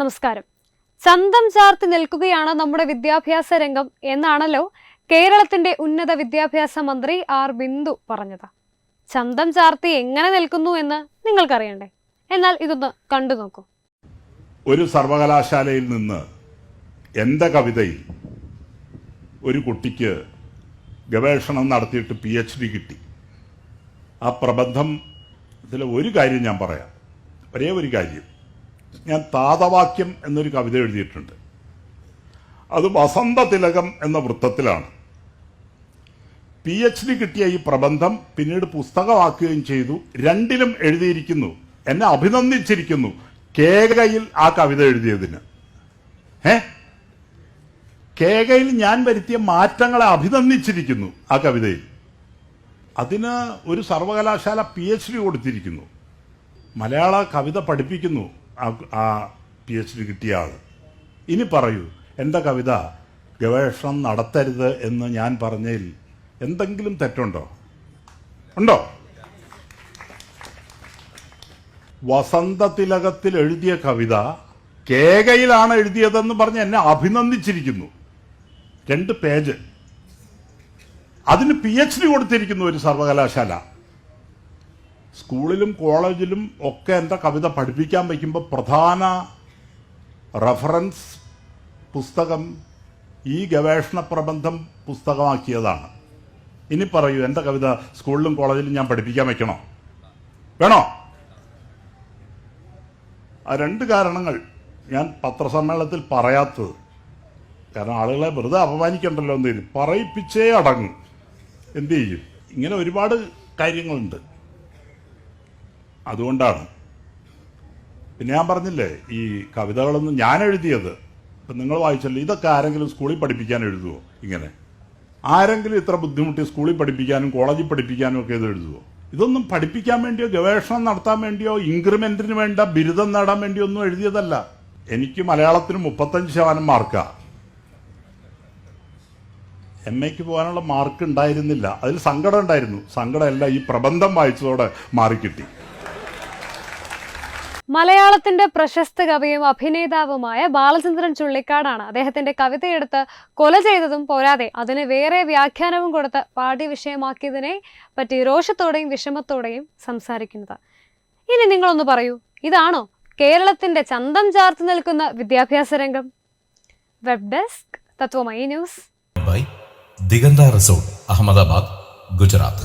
നമസ്കാരം. ചന്തം ചാർത്തി നിൽക്കുകയാണ് നമ്മുടെ വിദ്യാഭ്യാസ രംഗം എന്നാണല്ലോ കേരളത്തിന്റെ ഉന്നത വിദ്യാഭ്യാസ മന്ത്രി ആർ ബിന്ദു പറഞ്ഞത്. ചന്തം ചാർത്തി എങ്ങനെ നിൽക്കുന്നു എന്ന് നിങ്ങൾക്കറിയണ്ടേ? എന്നാൽ ഇതൊന്ന് കണ്ടു നോക്കൂ. ഒരു സർവകലാശാലയിൽ നിന്ന് എന്റെ കവിതയിൽ ഒരു കുട്ടിക്ക് ഗവേഷണം നടത്തിയിട്ട് പി എച്ച് ഡി കിട്ടി. ആ പ്രബന്ധം ഇതിൽ ഒരു കാര്യം ഞാൻ പറയാം. ഒരേ ഒരു കാര്യം. ഞാൻ താതവാക്യം എന്നൊരു കവിത എഴുതിയിട്ടുണ്ട്. അത് വസന്ത തിലകം എന്ന വൃത്തത്തിലാണ്. പി എച്ച് ഡി കിട്ടിയ ഈ പ്രബന്ധം പിന്നീട് പുസ്തകമാക്കുകയും ചെയ്തു. രണ്ടിലും എഴുതിയിരിക്കുന്നു. എന്നെ അഭിനന്ദിച്ചിരിക്കുന്നു കേകയിൽ ആ കവിത എഴുതിയതിന്. ഏ കേകയിൽ ഞാൻ വരുത്തിയ മാറ്റങ്ങളെ അഭിനന്ദിച്ചിരിക്കുന്നു ആ കവിതയിൽ. അതിന് ഒരു സർവകലാശാല പി എച്ച് ഡി കൊടുത്തിരിക്കുന്നു. മലയാള കവിത പഠിപ്പിക്കുന്നു. ആ- പി എച്ച് ഡി കിട്ടിയ ആൾ. ഇനി പറയൂ എന്റെ കവിത? ഗവേഷണം നടത്തരുത് എന്ന് ഞാൻ പറഞ്ഞതിൽ എന്തെങ്കിലും തെറ്റുണ്ടോ? ഉണ്ടോ? വസന്തതിലകത്തിൽ എഴുതിയ കവിത കേകയിലാണ് എഴുതിയതെന്ന് പറഞ്ഞ് എന്നെ അഭിനന്ദിച്ചിരിക്കുന്നു. രണ്ട് പേജ്. അതിന് പി എച്ച് ഡി കൊടുത്തിരിക്കുന്നു ഒരു സർവകലാശാല. സ്കൂളിലും കോളേജിലും ഒക്കെ എന്റെ കവിത പഠിപ്പിക്കാൻ വയ്ക്കുമ്പോൾ പ്രധാന റഫറൻസ് പുസ്തകം ഈ ഗവേഷണ പ്രബന്ധം പുസ്തകമാക്കിയതാണ്. ഇനി പറയൂ എന്റെ കവിത? സ്കൂളിലും കോളേജിലും ഞാൻ പഠിപ്പിക്കാൻ വയ്ക്കണോ? വേണോ? ആ രണ്ട് കാരണങ്ങൾ ഞാൻ പത്രസമ്മേളനത്തിൽ പറയാത്തത്. കാരണം ആളുകളെ വെറുതെ അപമാനിക്കണ്ടല്ലോ എന്തേലും. പറയിപ്പിച്ചേ അടങ്ങും. എന്തു ചെയ്യും? ഇങ്ങനെ ഒരുപാട് കാര്യങ്ങളുണ്ട്. അതുകൊണ്ടാണ്. പിന്നെ ഞാൻ പറഞ്ഞില്ലേ ഈ കവിതകളൊന്നും ഞാൻ എഴുതിയത്. ഇപ്പം നിങ്ങൾ വായിച്ചല്ലോ ഇതൊക്കെ ആരെങ്കിലും സ്കൂളിൽ പഠിപ്പിക്കാൻ എഴുതുമോ ഇങ്ങനെ? ആരെങ്കിലും ഇത്ര ബുദ്ധിമുട്ടി സ്കൂളിൽ പഠിപ്പിക്കാനും കോളേജിൽ പഠിപ്പിക്കാനും ഒക്കെ ഇത് എഴുതുമോ ഇതൊന്നും പഠിപ്പിക്കാൻ വേണ്ടിയോ ഗവേഷണം നടത്താൻ വേണ്ടിയോ ഇൻക്രിമെന്റിന് വേണ്ട ബിരുദം നേടാൻ വേണ്ടിയോ ഒന്നും എഴുതിയതല്ല. എനിക്ക് മലയാളത്തിന് മുപ്പത്തഞ്ച് ശതമാനം മാർക്കാ. എം എക്ക് പോകാനുള്ള മാർക്ക് ഉണ്ടായിരുന്നില്ല. അതിൽ സങ്കടം ഉണ്ടായിരുന്നു. സങ്കടമല്ല ഈ പ്രബന്ധം വായിച്ചതോടെ മാറിക്കിട്ടി. മലയാളത്തിന്റെ പ്രശസ്ത കവിയും അഭിനേതാവുമായ ബാലചന്ദ്രൻ ചുള്ളിക്കാടാണ്. അദ്ദേഹത്തിന്റെ കവിതയെടുത്ത് കൊല ചെയ്തതും പോരാതെ അതിന് വേറെ വ്യാഖ്യാനവും കൊടുത്ത് പാഠ്യവിഷയമാക്കിയതിനെ പറ്റി രോഷത്തോടെയും വിഷമത്തോടെയും സംസാരിക്കുന്നത്. ഇനി നിങ്ങളൊന്ന് പറയൂ ഇതാണോ കേരളത്തിന്റെ ചന്തം ചാർത്തി നിൽക്കുന്ന വിദ്യാഭ്യാസ രംഗം? Web desk Tathwamayi news by Diganta resort Ahmedabad Gujarat